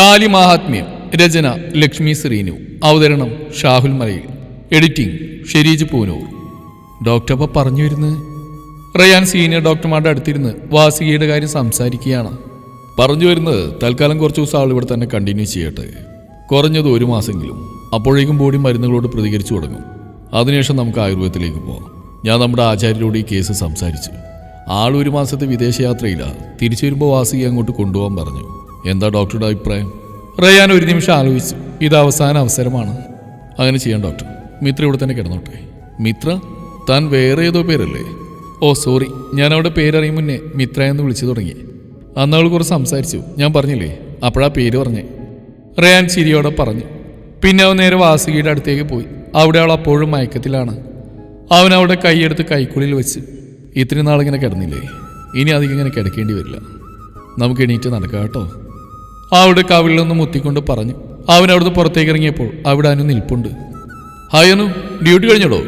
താലി മഹാത്മ്യം രചന ലക്ഷ്മി ശ്രീനു അവതരണം ഷാഹുൽ മലയിൽ. എഡിറ്റിംഗ് ഷെരീജ് പൂനൂർ. ഡോക്ടർ അപ്പം പറഞ്ഞു വരുന്നത് റയാൻ സീനിയർ ഡോക്ടർമാരുടെ അടുത്തിരുന്ന് വാസികയുടെ കാര്യം സംസാരിക്കുകയാണ്. പറഞ്ഞു വരുന്നത് തൽക്കാലം കുറച്ച് ദിവസം ആൾ ഇവിടെ തന്നെ കണ്ടിന്യൂ ചെയ്യട്ടെ. കുറഞ്ഞത് ഒരു മാസമെങ്കിലും അപ്പോഴേക്കും ബോഡി മരുന്നുകളോട് പ്രതികരിച്ചു തുടങ്ങും. അതിനുശേഷം നമുക്ക് ആയുർവേദത്തിലേക്ക് പോകാം ഞാൻ നമ്മുടെ ആചാര്യരോട് ഈ കേസ് സംസാരിച്ചു. ആൾ ഒരു മാസത്തെ വിദേശയാത്രയിലാണ് തിരിച്ചു വരുമ്പോൾ വാസികയെ അങ്ങോട്ട് കൊണ്ടുപോകാൻ പറഞ്ഞു. എന്താ ഡോക്ടറുടെ അഭിപ്രായം? റയാൻ ഒരു നിമിഷം ആലോചിച്ചു. ഇത് അവസാന അവസരമാണ്. അങ്ങനെ ചെയ്യാം ഡോക്ടർ. മിത്ര ഇവിടെ തന്നെ കിടന്നോട്ടെ. മിത്ര? താൻ വേറെ ഏതോ പേരല്ലേ? ഓ സോറി. ഞാൻ അവിടെ പേരറിയും മുന്നേ മിത്ര എന്ന് വിളിച്ചു തുടങ്ങി. അന്ന് അവൾ കുറച്ച് സംസാരിച്ചു. ഞാൻ പറഞ്ഞില്ലേ? അപ്പോഴാ പേര് പറഞ്ഞേ. റയാൻ ചിരിയോടെ പറഞ്ഞു. പിന്നെ അവൻ നേരെ വാസുകിയുടെ അടുത്തേക്ക് പോയി. അവിടെ അവൾ അപ്പോഴും മയക്കത്തിലാണ്. അവൻ അവിടെ കൈയെടുത്ത് കൈക്കുള്ളിൽ വെച്ച് ഇത്രയും നാളിങ്ങനെ കിടന്നില്ലേ? ഇനി അധികം ഇങ്ങനെ കിടക്കേണ്ടി വരില്ല. നമുക്ക് എണീറ്റ് നടക്കാം കേട്ടോ. അവിടെ കവിളിൽ നിന്ന് മുത്തിക്കൊണ്ട് പറഞ്ഞു അവൻ അവിടുന്ന് പുറത്തേക്ക് ഇറങ്ങിയപ്പോൾ അവിടെ അനു നിൽപ്പുണ്ട്. ഹായ് അനു ഡ്യൂട്ടി കഴിഞ്ഞടോ?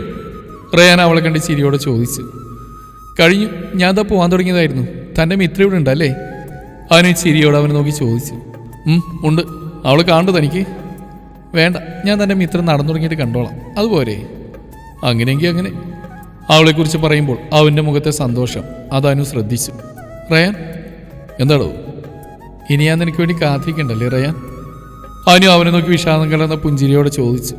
റയാൻ അവളെ കണ്ട് ചിരിയോടെ ചോദിച്ചു. കഴിഞ്ഞു ഞാൻ താ പോകാൻ തുടങ്ങിയതായിരുന്നു. തന്റെ മിത്ര ഇവിടെ ഉണ്ടല്ലേ? അവന് ചിരിയോടെ അവനെ നോക്കി ചോദിച്ചു. ഉണ്ട്. അവളെ കാണണ്ടോ തനിക്ക്? വേണ്ട ഞാൻ തന്റെ മിത്രം നടന്നു തുടങ്ങിയിട്ട് കണ്ടോളാം. അതുപോരെ അങ്ങനെയെങ്കിൽ അങ്ങനെ. അവളെക്കുറിച്ച് പറയുമ്പോൾ അവന്റെ മുഖത്തെ സന്തോഷം അതനു ശ്രദ്ധിച്ചു. റയാൻ എന്താടോ? ഇനി ഞാൻ നിനക്ക് വേണ്ടി കാത്തിരിക്കണ്ടല്ലേ റയാൻ? അനു അവനെ നോക്കി വിഷാദം കലർന്ന പുഞ്ചിരിയോടെ ചോദിച്ചു.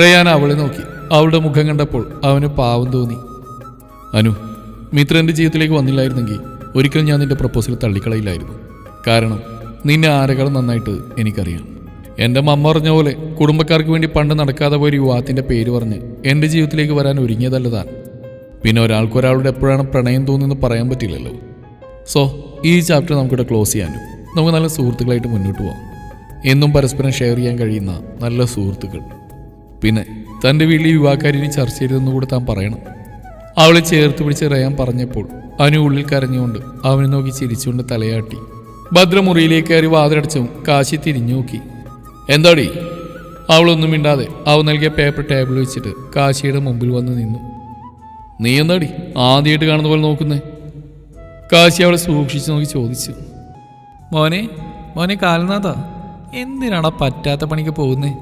റയാൻ അവളെ നോക്കി. അവളുടെ മുഖം കണ്ടപ്പോൾ അവന് പാവം തോന്നി. അനു മിത്രന്റെ ജീവിതത്തിലേക്ക് വന്നില്ലായിരുന്നെങ്കിൽ ഒരിക്കലും ഞാൻ നിന്റെ പ്രപ്പോസൽ തള്ളിക്കളയില്ലായിരുന്നു. കാരണം നിന്നെ ആരെക്കാളും നന്നായിട്ട് എനിക്കറിയാം. എന്റെ മമ്മ പറഞ്ഞ പോലെ കുടുംബക്കാർക്ക് വേണ്ടി പണ്ട് നടക്കാതെ പോയ ഒരു യുവാത്തിന്റെ പേര് പറഞ്ഞ് എന്റെ ജീവിതത്തിലേക്ക് വരാൻ ഒരുങ്ങിയതല്ല താൻ പിന്നെ ഒരാൾക്കൊരാളുടെ എപ്പോഴാണ് പ്രണയം തോന്നുന്നത് പറയാൻ പറ്റില്ലല്ലോ. സോ ഈ ചാപ്റ്റർ നമുക്കിവിടെ ക്ലോസ് ചെയ്യാനും നമുക്ക് നല്ല സുഹൃത്തുക്കളായിട്ട് മുന്നോട്ട് പോകാം എന്നും പരസ്പരം ഷെയർ ചെയ്യാൻ കഴിയുന്ന നല്ല സുഹൃത്തുക്കൾ. പിന്നെ തന്റെ വീട്ടിൽ ഈ വിവാഹക്കാരിനെ ചർച്ച ചെയ്തതെന്ന് കൂടെ താൻ പറയണം. അവളെ ചേർത്ത് പിടിച്ച് റയാൻ പറഞ്ഞപ്പോൾ അവന് ഉള്ളിൽ കരഞ്ഞുകൊണ്ട് അവനെ നോക്കി ചിരിച്ചുകൊണ്ട് തലയാട്ടി. ഭദ്രമുറിയിലേക്ക് കയറി വാതിലടച്ചും കാശി തിരിഞ്ഞു നോക്കി. എന്താടി? അവളൊന്നും മിണ്ടാതെ അവ നൽകിയ പേപ്പർ ടേബിൾ വെച്ചിട്ട് കാശിയുടെ മുമ്പിൽ വന്ന് നിന്നു. നീ എന്താടി ആദ്യമായിട്ട് കാണുന്ന പോലെ നോക്കുന്നേ? കാശി അവളെ സൂക്ഷിച്ചു നോക്കി ചോദിച്ചു. മോനെ മോനെ കാലനാഥ എന്തിനാടാ പറ്റാത്ത പണിക്ക് പോകുന്നേ?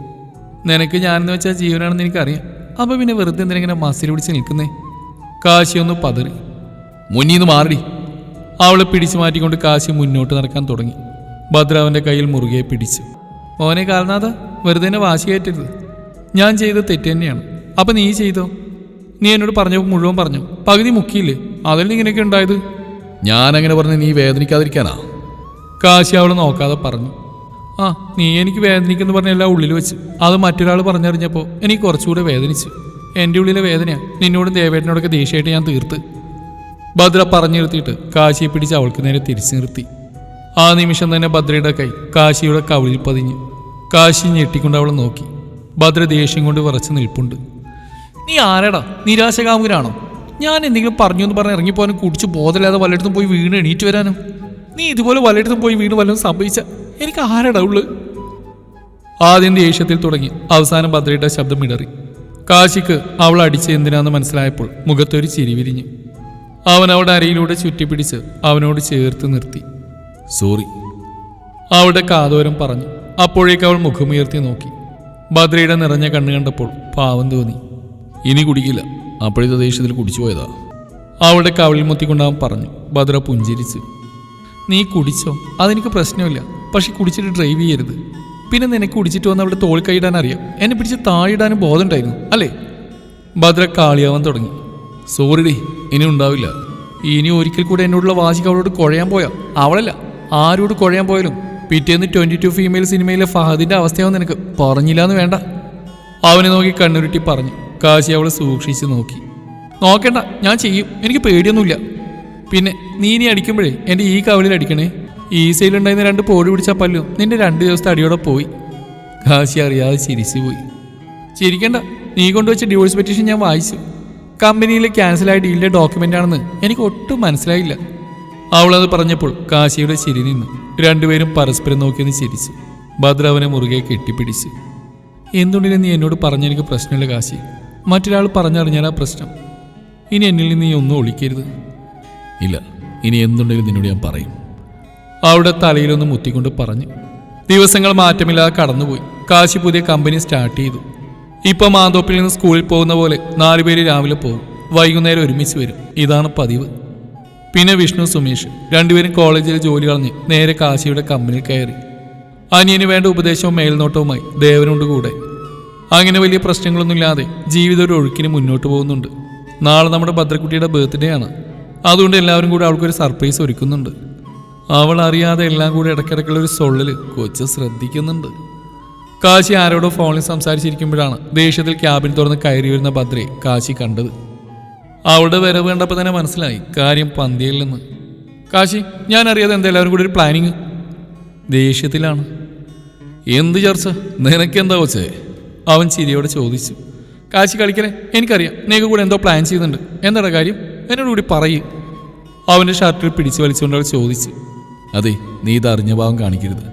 നിനക്ക് ഞാനെന്ന് വെച്ചാൽ ജീവനാണെന്ന് എനിക്കറിയാം. അപ്പൊ പിന്നെ വെറുതെ എന്തിനെങ്ങനെ മസിൽ പിടിച്ച് നിൽക്കുന്നേ? കാശിയൊന്ന് പതറി. മുന്നീന്ന് മാറി. അവളെ പിടിച്ചു മാറ്റിക്കൊണ്ട് കാശി മുന്നോട്ട് നടക്കാൻ തുടങ്ങി. ഭദ്രാവന്റെ കയ്യിൽ മുറുകെ പിടിച്ചു. മോനെ കാലനാഥ വെറുതെ എന്നെ വാശി കയറ്റരുത്. ഞാൻ ചെയ്ത തെറ്റ് തന്നെയാണ്. അപ്പൊ നീ ചെയ്തോ? നീ എന്നോട് പറഞ്ഞപ്പോൾ മുഴുവൻ പറഞ്ഞു? പകുതി മുക്കിയില്ലേ? അതല്ലേ ഇങ്ങനെയൊക്കെ ഉണ്ടായത്? ഞാൻ അങ്ങനെ പറഞ്ഞ് നീ വേദനിക്കാതിരിക്കാനാ? കാശി അവൾ നോക്കാതെ പറഞ്ഞു ആ നീ എനിക്ക് വേദനിക്കുന്നു പറഞ്ഞ എല്ലാം ഉള്ളിൽ വെച്ച്. അത് മറ്റൊരാൾ പറഞ്ഞറിഞ്ഞപ്പോൾ എനിക്ക് കുറച്ചുകൂടെ വേദനിച്ചു. എന്റെ ഉള്ളിലെ വേദനയാണ് നിന്നോടും ദേവേട്ടനോടൊക്കെ ദേഷ്യമായിട്ട് ഞാൻ തീർത്ത്. ഭദ്ര പറഞ്ഞു നിർത്തിയിട്ട് കാശിയെ പിടിച്ച് അവൾക്ക് നേരെ തിരിച്ചു നിർത്തി. ആ നിമിഷം തന്നെ ഭദ്രയുടെ കൈ കാശിയുടെ കവിളിൽ പതിഞ്ഞു കാശി ഞെട്ടിക്കൊണ്ട് അവളെ നോക്കി. ഭദ്ര ദേഷ്യം കൊണ്ട് വിറച്ച് നിൽപ്പുണ്ട്. നീ ആരാടാ? നിരാശകാമുകനാണോ? ഞാൻ എന്തെങ്കിലും പറഞ്ഞു എന്ന് പറഞ്ഞ് ഇറങ്ങിപ്പോകാനും കുടിച്ച് ബോധമില്ലാതെ വല്ലയിടത്തും പോയി വീണ് എണീറ്റ് വരാനും? നീ ഇതുപോലെ വല്ലയിടത്തും പോയി വീണ് വല്ലതും സംഭവിച്ച എനിക്ക് ആരാടാ ഉള്ളു? ആദ്യം ദേഷ്യത്തിൽ തുടങ്ങി. അവസാനം ഭദ്രയുടെ ശബ്ദം ഇടറി. കാശിക്ക് അവൾ അടിച്ച് എന്തിനാന്ന് മനസ്സിലായപ്പോൾ മുഖത്തൊരു ചിരി വിരിഞ്ഞു. അവൻ അവളുടെ അരയിലൂടെ ചുറ്റിപ്പിടിച്ച് അവനോട് ചേർത്ത് നിർത്തി. സോറി. അവളുടെ കാതോരം പറഞ്ഞു. അപ്പോഴേക്ക് അവൾ മുഖമുയർത്തി നോക്കി. ഭദ്രയുടെ നിറഞ്ഞ കണ്ണ് കണ്ടപ്പോൾ പാവം തോന്നി. ഇനി കുടിക്കില്ല. അപ്പോഴത്തെ ദേഷ്യത്തിൽ കുടിച്ചു പോയതാ അവളുടെ കവിളിൽ മുത്തിക്കൊണ്ടാവൻ പറഞ്ഞു. ഭദ്ര പുഞ്ചിരിച്ചു. നീ കുടിച്ചോ? അതെനിക്ക് പ്രശ്നമില്ല. പക്ഷെ കുടിച്ചിട്ട് ഡ്രൈവ് ചെയ്യരുത്. പിന്നെ നിനക്ക് കുടിച്ചിട്ട് വന്ന് അവിടെ തോൾ കൈയിടാൻ അറിയാം. എന്നെ പിടിച്ച് താഴിടാനും ബോധമുണ്ടായിരുന്നു. അല്ലേ? ഭദ്ര കാളിയാവാൻ തുടങ്ങി. സോറി ഡേ ഇനി ഉണ്ടാവില്ല. ഇനി ഒരിക്കൽ കൂടെ എന്നോടുള്ള വാശിക്ക് അവളോട് കുഴയാൻ പോയാ. അവളല്ല ആരോട് കുഴയാൻ പോയാലും. പിറ്റേന്ന് ട്വന്റി ടു ഫീമെയിൽ സിനിമയിലെ ഫഹദിന്റെ അവസ്ഥയാവും നിനക്ക്. പറഞ്ഞില്ലാന്ന് വേണ്ട. അവനെ നോക്കി കണ്ണുരുട്ടി പറഞ്ഞു. കാശി അവളെ സൂക്ഷിച്ച് നോക്കി. നോക്കണ്ട ഞാൻ ചെയ്യും. എനിക്ക് പേടിയൊന്നുമില്ല. പിന്നെ നീ ഇനി അടിക്കുമ്പോഴേ എന്റെ ഈ കവളിൽ അടിക്കണേ. ഈ സൈലുണ്ടായിരുന്ന രണ്ട് പോടി പിടിച്ച പല്ലും. നിന്റെ രണ്ട് ദിവസത്തെ അടിയോടെ പോയി. കാശി അറിയാതെ ചിരിച്ചു പോയി. ചിരിക്കണ്ട. നീ കൊണ്ടുവച്ച ഡിവോഴ്സ് പെറ്റീഷൻ ഞാൻ വായിച്ചു. കമ്പനിയിലെ ക്യാൻസലായ ഡീലിന്റെ ഡോക്യുമെന്റ് ആണെന്ന് എനിക്ക് ഒട്ടും മനസ്സിലായില്ല. അവളത് പറഞ്ഞപ്പോൾ കാശിയുടെ ചിരി നിന്നു. രണ്ടുപേരും പരസ്പരം നോക്കിയെന്ന് ചിരിച്ചു. ഭദ്ര അവനെ മുറുകെ കെട്ടിപ്പിടിച്ചു. എന്തുണ്ടെങ്കിലും നീ എന്നോട് പറഞ്ഞ എനിക്ക് പ്രശ്നമില്ല കാശി. മറ്റൊരാൾ പറഞ്ഞറിഞ്ഞാലാ പ്രശ്നം. ഇനി എന്നിൽ നിന്ന് നീ ഒന്നും ഒളിക്കരുത്. ഇല്ല ഇനി എന്തുണ്ടെങ്കിലും നിന്നോട് ഞാൻ പറയും. അവളുടെ തലയിലൊന്ന് മുത്തിക്കൊണ്ട് പറഞ്ഞു ദിവസങ്ങൾ മാറ്റമില്ലാതെ കടന്നുപോയി. കാശി പുതിയ കമ്പനി സ്റ്റാർട്ട് ചെയ്തു. ഇപ്പൊ മാന്തോപ്പിൽ നിന്ന് സ്കൂളിൽ പോകുന്ന പോലെ നാലുപേര് രാവിലെ പോകും. വൈകുന്നേരം ഒരുമിച്ച് വരും. ഇതാണ് പതിവ്. പിന്നെ വിഷ്ണു സുമേഷ് രണ്ടുപേരും കോളേജിൽ ജോലി കളഞ്ഞ് നേരെ കാശിയുടെ കമ്പനിയിൽ കയറി. അനിയന് വേണ്ട ഉപദേശവും മേൽനോട്ടവുമായി ദേവനുണ്ട് കൂടെ. അങ്ങനെ വലിയ പ്രശ്നങ്ങളൊന്നുമില്ലാതെ ജീവിതം ഒരു ഒഴുക്കിന് മുന്നോട്ട് പോകുന്നുണ്ട്. നാളെ നമ്മുടെ ഭദ്രക്കുട്ടിയുടെ ബർത്ത്ഡേ ആണ്. അതുകൊണ്ട് എല്ലാവരും കൂടെ അവൾക്കൊരു സർപ്രൈസ് ഒരുക്കുന്നുണ്ട്. അവൾ അറിയാതെ എല്ലാം കൂടി ഇടയ്ക്കിടയ്ക്കുള്ള ഒരു സൊള്ളിൽ കൊച്ച് ശ്രദ്ധിക്കുന്നുണ്ട്. കാശി ആരോടോ ഫോണിൽ സംസാരിച്ചിരിക്കുമ്പോഴാണ് ദേഷ്യത്തിൽ ക്യാബിൻ തുറന്ന് കയറി വരുന്ന ഭദ്രയെ കാശി കണ്ടത്. അവളുടെ വരവ് കണ്ടപ്പോൾ തന്നെ മനസ്സിലായി കാര്യം പന്തിയില്ലെന്ന് കാശി ഞാൻ അറിയാതെ എന്താ എല്ലാവരും കൂടി ഒരു പ്ലാനിങ് ദേഷ്യത്തിലാണ്. എന്ത് ചർച്ച? നിനക്കെന്താ കൊച്ചേ? അവൻ ചിരിയോടെ ചോദിച്ചു. കാശി കളിക്കലേ എനിക്കറിയാം. നീക്ക് കൂടെ എന്തോ പ്ലാൻ ചെയ്യുന്നുണ്ട്. എന്താടാ കാര്യം? എന്നോട് കൂടി പറയൂ. അവന്റെ ഷർട്ടിൽ പിടിച്ചു വലിച്ചുകൊണ്ട് അവൾ ചോദിച്ചു അതെ നീ ഇത് അറിഞ്ഞ ഭാവം കാണിക്കരുത്.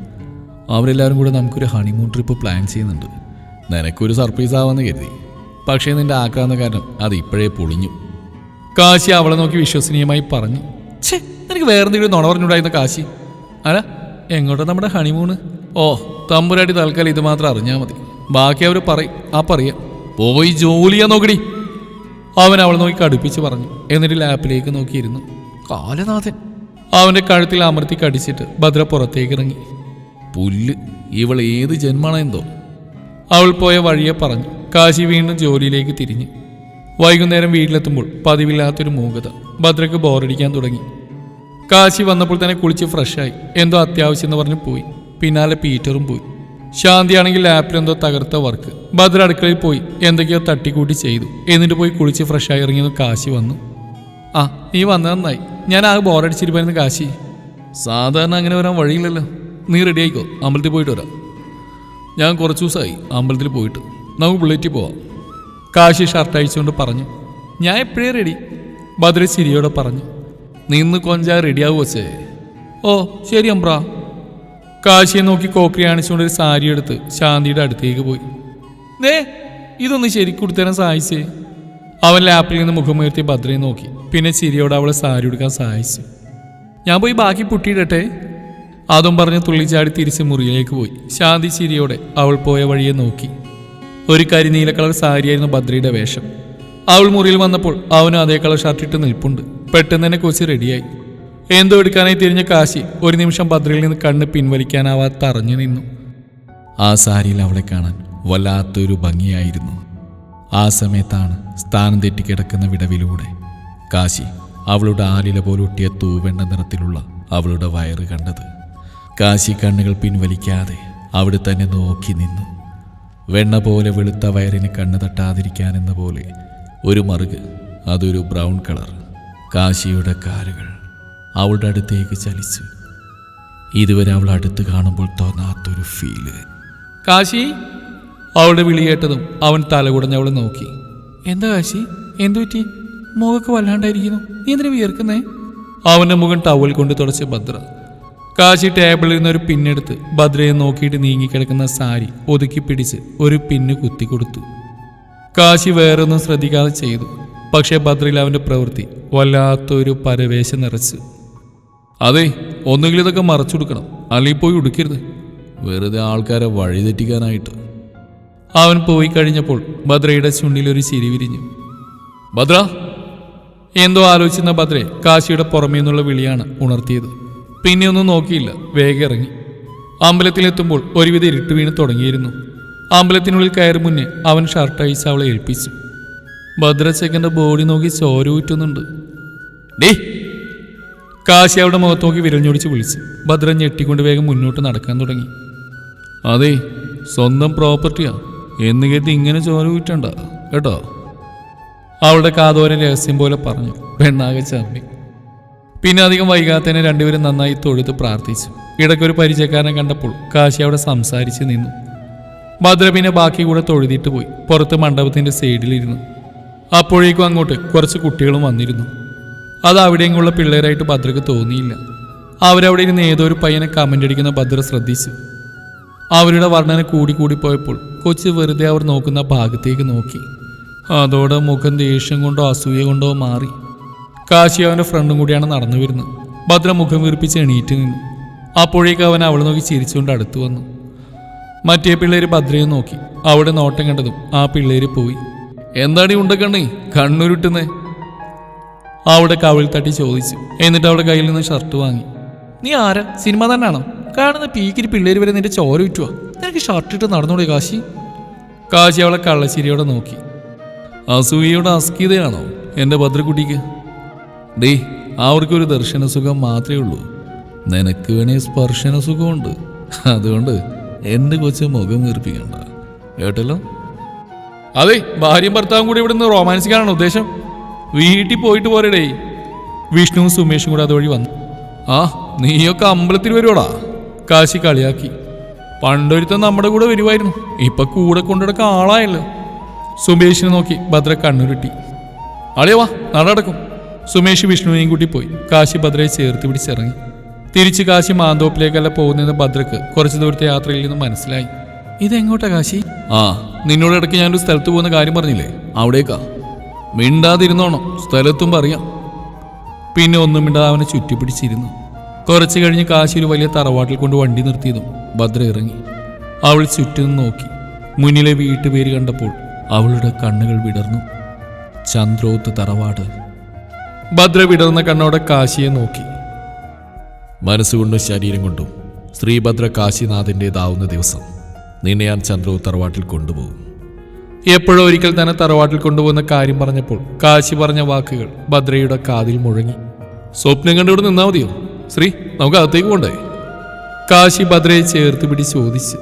അവരെല്ലാവരും കൂടെ നമുക്കൊരു ഹണിമൂൺ ട്രിപ്പ് പ്ലാൻ ചെയ്യുന്നുണ്ട്. നിനക്കൊരു സർപ്രൈസ് ആവാന്ന് കരുതി. പക്ഷേ നിന്റെ ആക്രാന്ത കാരണം അത് ഇപ്പോഴേ പൊളിഞ്ഞു. കാശി അവളെ നോക്കി വിശ്വസനീയമായി പറഞ്ഞു ഛേ നിനക്ക് വേറെന്തെങ്കിലും നുണ പറഞ്ഞുണ്ടായിരുന്ന കാശി? അല്ല എങ്ങോട്ടാ നമ്മുടെ ഹണിമൂണ് ഓ തമ്പുരാട്ടി തൽക്കാലം ഇത് മാത്രം അറിഞ്ഞാൽ മതി. ബാക്കി അവർ പറയും ആ പറയാം. പോയി ജോലിയാ നോക്കടി. അവൻ അവൾ നോക്കി കടുപ്പിച്ച് പറഞ്ഞു. എന്നിട്ട് ലാപ്പിലേക്ക് നോക്കിയിരുന്നു. കാലനാഥൻ. അവന്റെ കഴുത്തിൽ അമർത്തി കടിച്ചിട്ട് ഭദ്ര പുറത്തേക്ക് ഇറങ്ങി. പുല്ല് ഇവൾ ഏത് ജന്മാണെന്തോ അവൾ പോയ വഴിയെ പറഞ്ഞു. കാശി വീണ്ടും ജോലിയിലേക്ക് തിരിഞ്ഞ്. വൈകുന്നേരം വീട്ടിലെത്തുമ്പോൾ പതിവില്ലാത്തൊരു മൂകത. ഭദ്രക്ക് ബോറടിക്കാൻ തുടങ്ങി. കാശി വന്നപ്പോൾ തന്നെ കുളിച്ച് ഫ്രഷായി എന്തോ അത്യാവശ്യം എന്ന് പറഞ്ഞ് പോയി. പിന്നാലെ പീറ്ററും പോയി. ശാന്തിയാണെങ്കിൽ ലാപ്പിൽ എന്തോ തകർത്ത വർക്ക് ഭദ്ര അടുക്കളയിൽ പോയി എന്തൊക്കെയോ തട്ടിക്കൂട്ടി ചെയ്തു. എന്നിട്ട് പോയി കുളിച്ച് ഫ്രഷായി ഇറങ്ങിയത് കാശി വന്നു. ആ നീ വന്നത് നന്നായി. ഞാൻ ആ ബോറടിച്ചിരിപ്പായിരുന്നു കാശി. സാധാരണ അങ്ങനെ വരാൻ വഴിയില്ലല്ലോ. നീ റെഡി ആയിക്കോ? അമ്പലത്തിൽ പോയിട്ട് വരാം. ഞാൻ കുറച്ച് ദിവസമായി അമ്പലത്തിൽ പോയിട്ട്. നമുക്ക് ബുള്ളറ്റിൽ പോവാം. കാശി ഷർട്ട് അയച്ചുകൊണ്ട് പറഞ്ഞു ഞാൻ എപ്പോഴേ റെഡി ഭദ്ര ചിരിയോടെ പറഞ്ഞു നിന്ന് കൊഞ്ചാ റെഡിയാവുക വച്ചേ ഓ ശരി അമ്പ്ര. കാശിയെ നോക്കി കോക്രി അണിച്ചുകൊണ്ട് ഒരു സാരി എടുത്ത് ശാന്തിയുടെ അടുത്തേക്ക് പോയി. ദേ ഇതൊന്ന് ശരിക്കും കൊടുത്തരാൻ സഹായിച്ചേ അവൻ ലാപ്പിൽ നിന്ന് മുഖമുയർത്തി ഭദ്രയെ നോക്കി. പിന്നെ ചിരിയോടെ അവളെ സാരി എടുക്കാൻ സഹായിച്ചു ഞാൻ പോയി ബാക്കി പുട്ടിയിടട്ടെ. അതും പറഞ്ഞ് തുള്ളിച്ചാടി തിരിച്ച് മുറിയിലേക്ക് പോയി. ശാന്തി ചിരിയോടെ അവൾ പോയ വഴിയെ നോക്കി. ഒരു കരിനീല കളർ സാരിയായിരുന്നു ഭദ്രയുടെ വേഷം. അവൾ മുറിയിൽ വന്നപ്പോൾ അവനും അതേ കളർ ഷർട്ടിട്ട് നിൽപ്പുണ്ട്. പെട്ടെന്ന് തന്നെ കൊച്ചി റെഡിയായി എന്തോ എടുക്കാനായി തിരിഞ്ഞ കാശി ഒരു നിമിഷം ഭദ്രയിൽ നിന്ന് കണ്ണ് പിൻവലിക്കാനാവാതെ തറഞ്ഞു നിന്നു. ആ സാരിയിൽ അവളെ കാണാൻ വല്ലാത്തൊരു ഭംഗിയായിരുന്നു. ആ സമയത്താണ് സ്ഥാനം തെറ്റിക്കിടക്കുന്ന വിടവിലൂടെ കാശി അവളുടെ ആലില പോലൊട്ടിയ തൂവെണ്ണ നിറത്തിലുള്ള അവളുടെ വയറ് കണ്ടത്. കാശി കണ്ണുകൾ പിൻവലിക്കാതെ അവിടെ തന്നെ നോക്കി നിന്നു. വെണ്ണ പോലെ വെളുത്ത വയറിന് കണ്ണ് തട്ടാതിരിക്കാനെന്ന പോലെ ഒരു മറുക് അതൊരു ബ്രൗൺ കളർ. കാശിയുടെ കാലുകൾ അവളുടെ അടുത്തേക്ക് ചലിച്ചു. ഇതുവരെ അവൾ അടുത്ത് കാണുമ്പോൾ തോന്നാത്തൊരു ഫീൽ കാശി അവളുടെ വിളിയേട്ടതും അവൻ തലകുടഞ്ഞ് അവളെ നോക്കി. എന്താ കാശി? എന്തു പറ്റി? മുഖമൊക്കെ വല്ലാണ്ടായിരിക്കുന്നു. നീ എന്തിനു വിയർക്കുന്നേ? അവന്റെ മുഖം ടവൽ കൊണ്ട് തുടച്ച ഭദ്ര. കാശി ടേബിളിൽ നിന്ന് ഒരു പിന്നെടുത്ത് ഭദ്രയെ നോക്കിയിട്ട് നീങ്ങിക്കിടക്കുന്ന സാരി ഒതുക്കി പിടിച്ച് ഒരു പിന്ന് കുത്തി കൊടുത്തു. കാശി വേറൊന്നും ശ്രദ്ധിക്കാതെ ചെയ്തു. പക്ഷേ ഭദ്രയിൽ അവന്റെ പ്രവൃത്തി വല്ലാത്തൊരു പരവേശം നിറച്ചു. അതെ ഒന്നുകിൽ ഇതൊക്കെ മറച്ചുകൊടുക്കണം അല്ലെങ്കിൽ പോയി ഉടുക്കരുത്. വെറുതെ ആൾക്കാരെ വഴിതെറ്റിക്കാനായിട്ട് അവൻ പോയി കഴിഞ്ഞപ്പോൾ ഭദ്രയുടെ ചുണ്ണിൽ ഒരു ചിരി വിരിഞ്ഞു. ഭദ്ര എന്തോ ആലോചിക്കുന്ന ഭദ്രയെ കാശിയുടെ പുറമേ നിന്നുള്ള വിളിയാണ് ഉണർത്തിയത്. പിന്നെ ഒന്നും നോക്കിയില്ല വേഗം ഇറങ്ങി. അമ്പലത്തിലെത്തുമ്പോൾ ഒരുവിധ ഇരുട്ട് വീണ് തുടങ്ങിയിരുന്നു. അമ്പലത്തിനുള്ളിൽ കയറി മുന്നേ അവൻ ഷർട്ട് അഴിച്ച് അവളെ ഏൽപ്പിച്ചു. ഭദ്രച്ചക്കന്റെ ബോഡി നോക്കി ചോര ഊറ്റുന്നുണ്ട്. ഡേ കാശി അവളുടെ മുഖത്ത് നോക്കി വിരഞ്ഞൊടിച്ച് വിളിച്ച് ഭദ്രൻ ഞെട്ടിക്കൊണ്ട് വേഗം മുന്നോട്ട് നടക്കാൻ തുടങ്ങി. അതെ സ്വന്തം പ്രോപ്പർട്ടിയാ. എന്ന് കരുതി ഇങ്ങനെ ചോര വിറ്റണ്ട കേട്ടോ? അവളുടെ കാതോരൻ രഹസ്യം പോലെ പറഞ്ഞു പെണ്ണാകെ ചമ്മി പിന്നെ അധികം വൈകാതെ രണ്ടുപേരും നന്നായി തൊഴുത്ത് പ്രാർത്ഥിച്ചു. ഇടയ്ക്കൊരു പരിചയക്കാരനെ കണ്ടപ്പോൾ കാശി അവിടെ സംസാരിച്ച് നിന്നു. ഭദ്ര പിന്നെ ബാക്കി കൂടെ തൊഴുതിയിട്ട് പോയി പുറത്ത് മണ്ഡപത്തിന്റെ സൈഡിലിരുന്നു. അപ്പോഴേക്കും അങ്ങോട്ട് കുറച്ച് കുട്ടികളും വന്നിരുന്നു. അത് അവിടെയെങ്കിലുള്ള പിള്ളേരായിട്ട് ഭദ്രക്ക് തോന്നിയില്ല. അവരവിടെ ഇരുന്ന് ഏതോ ഒരു പയ്യനെ കമന്റ് അടിക്കുന്ന ഭദ്ര ശ്രദ്ധിച്ചു. അവരുടെ വർണന കൂടി പോയപ്പോൾ കൊച്ചു വെറുതെ അവർ നോക്കുന്ന ഭാഗത്തേക്ക് നോക്കി. അതോടെ മുഖം ദേഷ്യം കൊണ്ടോ അസൂയ കൊണ്ടോ മാറി. കാശി അവന്റെ ഫ്രണ്ടും കൂടിയാണ് നടന്നു വരുന്നത്. ഭദ്ര മുഖം വീർപ്പിച്ച് എണീറ്റ് നിന്നു. അപ്പോഴേക്ക് അവൻ അവൾ നോക്കി ചിരിച്ചുകൊണ്ട് അടുത്തു വന്നു. മറ്റേ പിള്ളേർ ഭദ്രയെ നോക്കി. അവിടെ നോട്ടം കണ്ടതും ആ പിള്ളേര് പോയി. എന്താണ് ഉണ്ടക്കണ്ണേ? കണ്ണുരുട്ടുന്നേ. അവിടെ കവിൾ തട്ടി ചോദിച്ചു. എന്നിട്ട് അവളുടെ കയ്യിൽ നിന്ന് ഷർട്ട് വാങ്ങി. നീ ആരാ? സിനിമ തന്നെയാണോ? കാണുന്ന പീക്കിരി പിള്ളേര് വരെ നിന്റെ ചോര വിറ്റുവാ നിനക്ക് ഷർട്ട് ഇട്ട് നടന്നൂടെ കാശി? കാശി അവളെ കള്ളശ്ശേരിയോടെ നോക്കി. അസൂയയുടെ അസ്കിതയാണോ എന്റെ ഭദ്രക്കുട്ടിക്ക് ഡേ അവർക്കൊരു ദർശന സുഖം മാത്രമേ ഉള്ളൂ. നിനക്ക് വേണേ സ്പർശന സുഖമുണ്ട് അതുകൊണ്ട് എന്റെ കൊച്ചു മുഖം വീർപ്പിക്കണ്ട. കേട്ടല്ലോ? അതെ ഭാര്യയും ഭർത്താവും കൂടി ഇവിടുന്ന് റൊമാൻസിക്കാനാണ് ഉദ്ദേശം? വീട്ടിൽ പോയിട്ട് പോരടേ. വിഷ്ണുവും സുമേഷും കൂടെ അതുവഴി വന്നു. ആ നീയൊക്കെ അമ്പലത്തിൽ വരുവാടാ. കാശി കളിയാക്കി. പണ്ടൊരുത്തൻ നമ്മുടെ കൂടെ വരുമായിരുന്നു ഇപ്പൊ കൂടെ കൊണ്ടുനടക്കാൻ ആളായല്ലോ. സുമേഷിനെ നോക്കി ഭദ്ര കണ്ണുരുട്ടി. അളിയ വാ നടക്കും സുമേഷ് വിഷ്ണുവിനെയും കൂട്ടി പോയി. കാശി ഭദ്രയെ ചേർത്ത് പിടിച്ചിറങ്ങി. തിരിച്ച് കാശി മാന്തോപ്പിലേക്കല്ല പോകുന്നതെന്ന് ഭദ്രക്ക് കുറച്ച് ദൂരത്തെ യാത്രയിൽ നിന്ന് മനസ്സിലായി. ഇതെങ്ങോട്ടാ കാശി? ആ നിന്നോട് ഇടയ്ക്ക് ഞാനൊരു സ്ഥലത്ത് പോകുന്ന കാര്യം പറഞ്ഞില്ലേ? അവിടേക്കാ. മിണ്ടാതിരുന്നോണം. സ്ഥലത്തും പറയാം. പിന്നെ ഒന്നും മിണ്ടാതെ അവനെ ചുറ്റിപ്പിടിച്ചിരുന്നു. കുറച്ച് കഴിഞ്ഞ് കാശി ഒരു വലിയ തറവാട്ടിൽ കൊണ്ട് വണ്ടി നിർത്തിയതും ഭദ്ര ഇറങ്ങി. അവൾ ചുറ്റും നോക്കി. മുന്നിലെ വീട്ടുപേര് കണ്ടപ്പോൾ അവളുടെ കണ്ണുകൾ വിടർന്നു. ചന്ദ്രോത്ത് തറവാട്. ഭദ്ര വിടർന്ന കണ്ണോടെ കാശിയെ നോക്കി. മനസ്സുകൊണ്ടും ശരീരം കൊണ്ടും ശ്രീഭദ്ര കാശിനാഥന്റെതാവുന്ന ദിവസം നിന്നെ ഞാൻ ചന്ദ്രോത്ത് തറവാട്ടിൽ കൊണ്ടുപോകും. എപ്പോഴോ ഒരിക്കൽ തന്നെ തറവാട്ടിൽ കൊണ്ടുപോകുന്ന കാര്യം പറഞ്ഞപ്പോൾ കാശി പറഞ്ഞ വാക്കുകൾ ഭദ്രയുടെ കാതിൽ മുഴങ്ങി. സ്വപ്നം കണ്ടിവിടെ നിന്നാ മതിയോ? ശ്രീ നമുക്ക് അകത്തേക്ക് പോണ്ടേ? കാശി ഭദ്രയെ ചേർത്ത് പിടിച്ച് ചോദിച്ച്.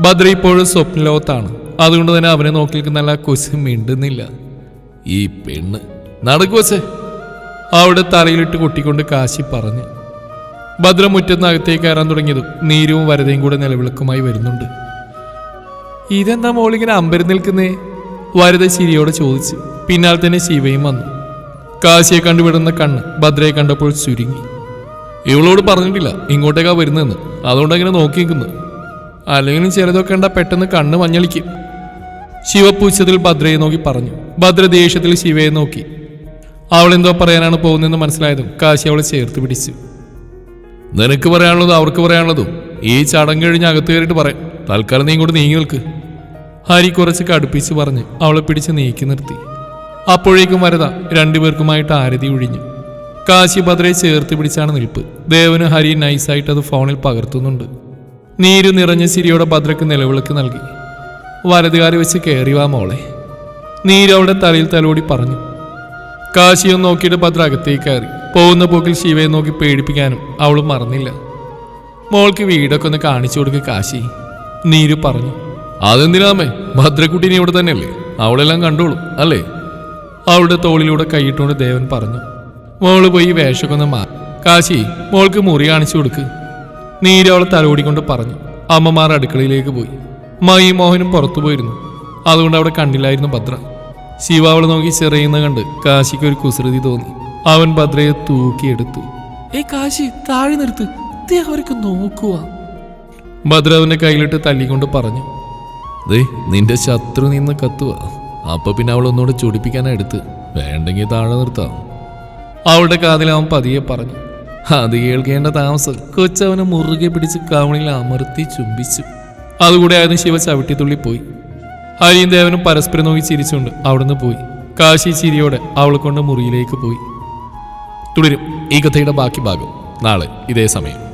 ഭദ്ര ഇപ്പോഴും സ്വപ്നലോകത്താണ്. അതുകൊണ്ട് തന്നെ അവനെ നോക്കി നല്ല കൊച്ചു മിണ്ടുന്നില്ല. ഈ പെണ്ണ് നടക്കു വച്ചേ അവിടെ തലയിലിട്ട് കൊട്ടിക്കൊണ്ട് കാശി പറഞ്ഞു. ഭദ്ര മുറ്റത്ത് അകത്തേക്ക് കയറാൻ തുടങ്ങിയതും നീരും വരതയും കൂടെ നിലവിളക്കുമായി വരുന്നുണ്ട്. ഇതെന്താ മോളിങ്ങനെ അമ്പരം നിൽക്കുന്നേ? വരത ശിരിയോട് ചോദിച്ചു. പിന്നാലെ തന്നെ ശിവയും വന്നു. കാശിയെ കണ്ടുവിടുന്ന കണ്ണ് ഭദ്രയെ കണ്ടപ്പോൾ ചുരുങ്ങി. ഇവളോട് പറഞ്ഞിട്ടില്ല ഇങ്ങോട്ടേക്കാ വരുന്നതെന്ന്. അതുകൊണ്ട് അങ്ങനെ നോക്കി നിൽക്കുന്നു അല്ലെങ്കിലും ചിലതൊക്കെ കണ്ട പെട്ടെന്ന് കണ്ണ് മഞ്ഞളിക്കും. ശിവ പൂച്ചതിൽ ഭദ്രയെ നോക്കി പറഞ്ഞു. ഭദ്ര ദേഷ്യത്തിൽ ശിവയെ നോക്കി. അവൾ എന്തോ പറയാനാണ് പോകുന്നതെന്ന് മനസ്സിലായതും കാശി അവളെ ചേർത്ത് പിടിച്ചു. നിനക്ക് പറയാനുള്ളതും അവർക്ക് പറയാനുള്ളതും ഈ ചടങ്ങ് കഴിഞ്ഞ് അകത്ത് കയറിയിട്ട് പറയാം. തൽക്കാലം നീ ഇങ്ങോട്ട് നീങ്ങി നിൽക്ക്. ഹരി കുറച്ച് കടുപ്പിച്ച് പറഞ്ഞ് അവളെ പിടിച്ച് നീക്കി നിർത്തി. അപ്പോഴേക്കും വരത രണ്ടുപേർക്കുമായിട്ട് ആരതി ഒഴിഞ്ഞു. കാശി ഭദ്രയെ ചേർത്ത് പിടിച്ചാണ് നിൽപ്പ്. ദേവന് ഹരി നൈസായിട്ട് അത് ഫോണിൽ പകർത്തുന്നുണ്ട്. നീരു നിറഞ്ഞ ചിരിയോടെ ഭദ്രക്ക് നിലവിളക്ക് നൽകി. വലതുകാരി വെച്ച് കയറി വാ മോളെ. നീരു അവിടെ തലയിൽ തലോടി പറഞ്ഞു. കാശിയെ നോക്കിയിട്ട് ഭദ്ര അകത്തേക്ക് കയറി. പോകുന്ന പോക്കിൽ ശിവയെ നോക്കി പേടിപ്പിക്കാനും അവൾ മറന്നില്ല. മോൾക്ക് വീടൊക്കെ ഒന്ന് കാണിച്ചു കൊടുക്കുക കാശി. നീരു പറഞ്ഞു. അതെന്തിനാമേ? ഭദ്രക്കുട്ടീനെ ഇവിടെ തന്നെയല്ലേ? അവളെല്ലാം കണ്ടോളൂ അല്ലേ? അവളുടെ തോളിലൂടെ കൈയിട്ടുകൊണ്ട് ദേവൻ പറഞ്ഞു മോൾ പോയി വേഷമൊക്കെ ഒന്ന് മാറി കാശി മോൾക്ക് മുറി കാണിച്ചു കൊടുക്ക്. നീര് അവളെ തലോടിക്കൊണ്ട് പറഞ്ഞു. അമ്മമാർ അടുക്കളയിലേക്ക് പോയി. മൈ മോഹനും പുറത്തു പോയിരുന്നു. അതുകൊണ്ട് അവിടെ കണ്ടില്ലായിരുന്നു ഭദ്ര. ശിവ അവളെ നോക്കി ചെറിയുന്ന കണ്ട് കാശിക്ക് ഒരു കുസൃതി തോന്നി. അവൻ ഭദ്രയെ തൂക്കിയെടുത്തു. ഏ കാശി താഴെ നിർത്ത്. അവർക്ക് നോക്കുക ഭദ്ര അവന്റെ കയ്യിലിട്ട് തല്ലിക്കൊണ്ട് പറഞ്ഞു ദേ നിന്റെ ശത്രു നിന്ന് കത്തുക. അപ്പൊ പിന്നെ അവൾ ഒന്നുകൂടെ ചൊടിപ്പിക്കാനെടുത്ത് വേണ്ടെങ്കിൽ താഴെ നിർത്താം. അവളുടെ കാതിൽ അവൻ പതിയെ പറഞ്ഞു. അത് കേൾക്കേണ്ട താമസം. കൊച്ചവനെ മുറുകെ പിടിച്ച് കവണിൽ അമർത്തി ചുംബിച്ചു. അതുകൂടെ ആയിരുന്നു ശിവ ചവിട്ടിത്തുള്ളി പോയി. ഹരിയും ദേവനും പരസ്പരം നോക്കി ചിരിച്ചുകൊണ്ട് അവിടുന്ന് പോയി. കാശി ചിരിയോടെ അവളെ കൊണ്ട് മുറിയിലേക്ക് പോയി. തുടരും ഈ കഥയുടെ ബാക്കി ഭാഗം. നാളെ ഇതേ സമയം.